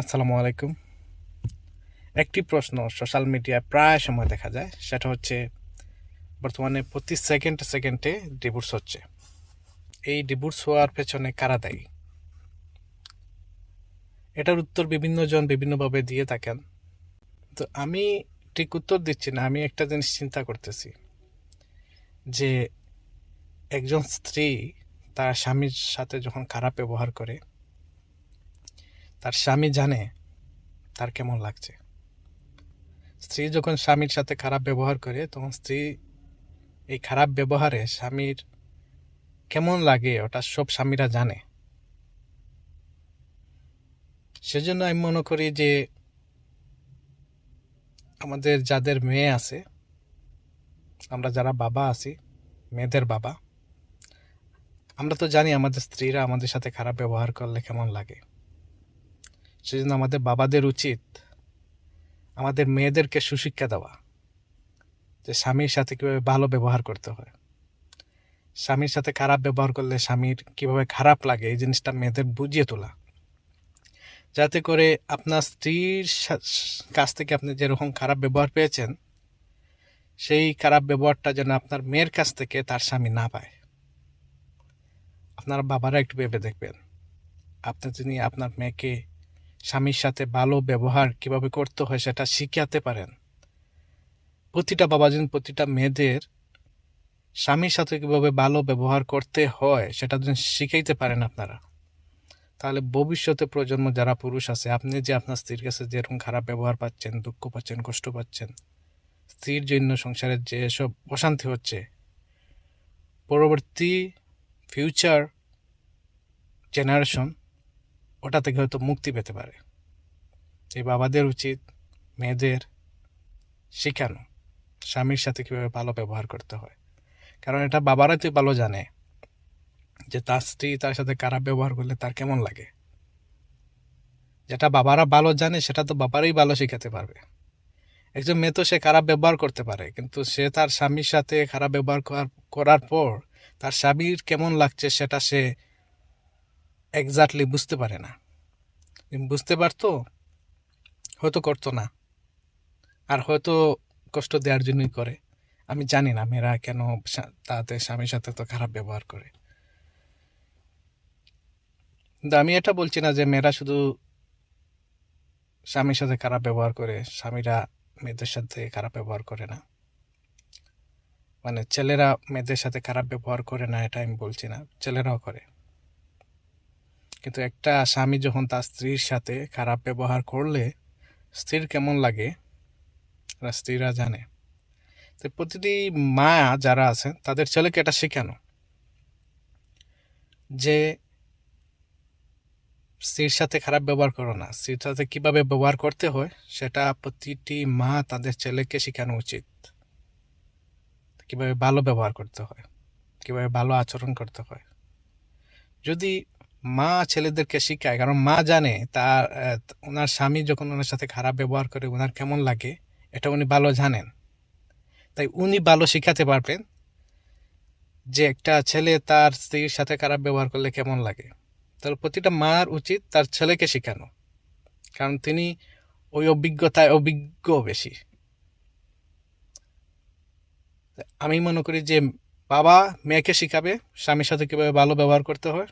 আসসালামু আলাইকুম। একটি প্রশ্ন সোশ্যাল মিডিয়ায় প্রায় সময় দেখা যায়, সেটা হচ্ছে বর্তমানে প্রতি সেকেন্ড সেকেন্ডে ডিভোর্স হচ্ছে। এই ডিভোর্স হওয়ার পেছনে কারা দায়ী? এটার উত্তর বিভিন্ন জন বিভিন্নভাবে দিয়ে থাকেন। তো আমি ঠিক উত্তর দিচ্ছি না, আমি একটা জিনিস চিন্তা করতেছি। যে একজন স্ত্রী তার স্বামীর সাথে যখন খারাপ ব্যবহার করে তার স্বামী জানে তার কেমন লাগছে। স্ত্রী যখন স্বামীর সাথে খারাপ ব্যবহার করে, তখন স্ত্রী এই খারাপ ব্যবহারে স্বামীর কেমন লাগে ওটা সব স্বামীরা জানে। সেজন্য আমি মনে করি যে আমাদের যাদের মেয়ে আছে, আমরা যারা বাবা আছি, মেয়েদের বাবা, আমরা তো জানি আমাদের স্ত্রীরা আমাদের সাথে খারাপ ব্যবহার করলে কেমন লাগে। সেজন্য আমাদের বাবাদের উচিত আমাদের মেয়েদেরকে সুশিক্ষা দেওয়া যে স্বামীর সাথে কীভাবে ভালো ব্যবহার করতে হয়। স্বামীর সাথে খারাপ ব্যবহার করলে স্বামীর কীভাবে খারাপ লাগে এই জিনিসটা মেয়েদের বুঝিয়ে তোলা। যাতে করে আপনার স্ত্রীর কাছ থেকে আপনি যেরকম খারাপ ব্যবহার পেয়েছেন, সেই খারাপ ব্যবহারটা যেন আপনার মেয়ের কাছ থেকে তার স্বামী না পায়। আপনার বাবারা একটু ভেবে দেখবেন। আপনি যিনি আপনার মেয়েকে স্বামীর সাথে ভালো ব্যবহার কীভাবে করতে হয় সেটা শিখাতে পারেন। প্রতিটা বাবা যেন প্রতিটা মেয়েদের স্বামীর সাথে কীভাবে ভালো ব্যবহার করতে হয় সেটা যেন শিখাইতে পারেন আপনারা, তাহলে ভবিষ্যতে প্রজন্ম যারা পুরুষ আছে, আপনি যে আপনার স্ত্রীর কাছে যেরকম খারাপ ব্যবহার পাচ্ছেন, দুঃখ পাচ্ছেন, কষ্ট পাচ্ছেন, স্ত্রীর জন্য সংসারের যে সব অশান্তি হচ্ছে, পরবর্তী ফিউচার জেনারেশন ওটা থেকে হয়তো মুক্তি পেতে পারে। এই বাবাদের উচিত মেয়েদের শেখানো, স্বামীর সাথে কীভাবে ভালো ব্যবহার করতে হয়। কারণ এটা বাবারাই তো ভালো জানে যে তার স্ত্রী তার সাথে খারাপ ব্যবহার করলে তার কেমন লাগে। যেটা বাবারা ভালো জানে, সেটা তো বাবারাই ভালো শেখাতে পারবে। একজন মেয়ে তো সে খারাপ ব্যবহার করতে পারে, কিন্তু সে তার স্বামীর সাথে খারাপ ব্যবহার করার- করার পর তার স্বামীর কেমন লাগছে সেটা সে এক্স্যাক্টলি বুঝতে পারে না। বুঝতে পারতো, হয়তো করতো না। আর হয়তো কষ্ট দেওয়ার জন্যই করে। আমি জানি না মেয়েরা কেন তাদের স্বামীর সাথে তো খারাপ ব্যবহার করে। কিন্তু আমি এটা বলছি না যে মেয়েরা শুধু স্বামীর সাথে খারাপ ব্যবহার করে, স্বামীরা মেয়েদের সাথে খারাপ ব্যবহার করে না। মানে ছেলেরা মেয়েদের সাথে খারাপ ব্যবহার করে না এটা আমি বলছি না। ছেলেরাও করে। কিন্তু একটা স্বামী যখন তার স্ত্রীর সাথে খারাপ ব্যবহার করলে, স্ত্রীর কেমন লাগে? স্ত্রীরা জানে। তো প্রতিটি মা যারা আছেন, তাদের ছেলেকে এটা শেখানো। যে স্ত্রীর সাথে খারাপ ব্যবহার করো না। স্ত্রীর সাথে কীভাবে ব্যবহার করতে হয়, সেটা প্রতিটি মা তাদের ছেলেকে শেখানো উচিত। কীভাবে ভালো ব্যবহার করতে হয়, কীভাবে ভালো আচরণ করতে হয়। যদি মা ছেলেদেরকে শিখায়। কারণ মা জানে তার ওনার স্বামী যখন ওনার সাথে খারাপ ব্যবহার করে ওনার কেমন লাগে, এটা উনি ভালো জানেন। তাই উনি ভালো শিখাতে পারবেন যে একটা ছেলে তার স্ত্রীর সাথে খারাপ ব্যবহার করলে কেমন লাগে। তাহলে প্রতিটা মার উচিত তার ছেলেকে শেখানো। কারণ তিনি ওই অভিজ্ঞতায় অভিজ্ঞ বেশি। আমি মনে করি যে বাবা মেয়েকে শিখাবে, স্বামীর সাথে কীভাবে ভালো ব্যবহার করতে হয়।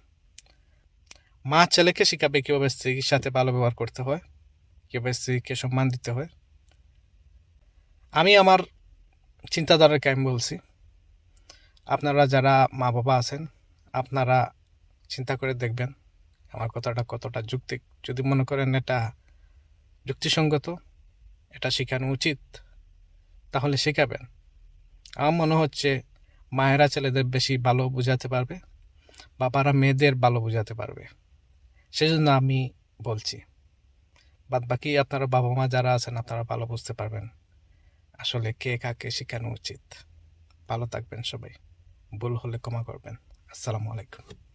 মা ছেলেকে শিখাবে কীভাবে স্ত্রীর সাথে ভালো ব্যবহার করতে হয়, কীভাবে স্ত্রীকে সম্মান দিতে হয়। আমি আমার চিন্তাধারাকে আমি বলছি, আপনারা যারা মা বাবা আছেন, আপনারা চিন্তা করে দেখবেন আমার কথাটা কতটা যুক্তি যদি মনে করেন এটা যুক্তিসঙ্গত, এটা শেখানো উচিত, তাহলে শেখাবেন। আমার মনে হচ্ছে মায়েরা ছেলেদের বেশি ভালো বোঝাতে পারবে, বাবারা মেয়েদের ভালো বোঝাতে পারবে। সেজন্য আমি বলছি বাদ বাকি আপনারা বাবা মা যারা আছেন, আপনারা ভালো বুঝতে পারবেন আসলে কে কাকে শেখানো উচিত। ভালো থাকবেন সবাই। ভুল হলে ক্ষমা করবেন। আসসালামু আলাইকুম।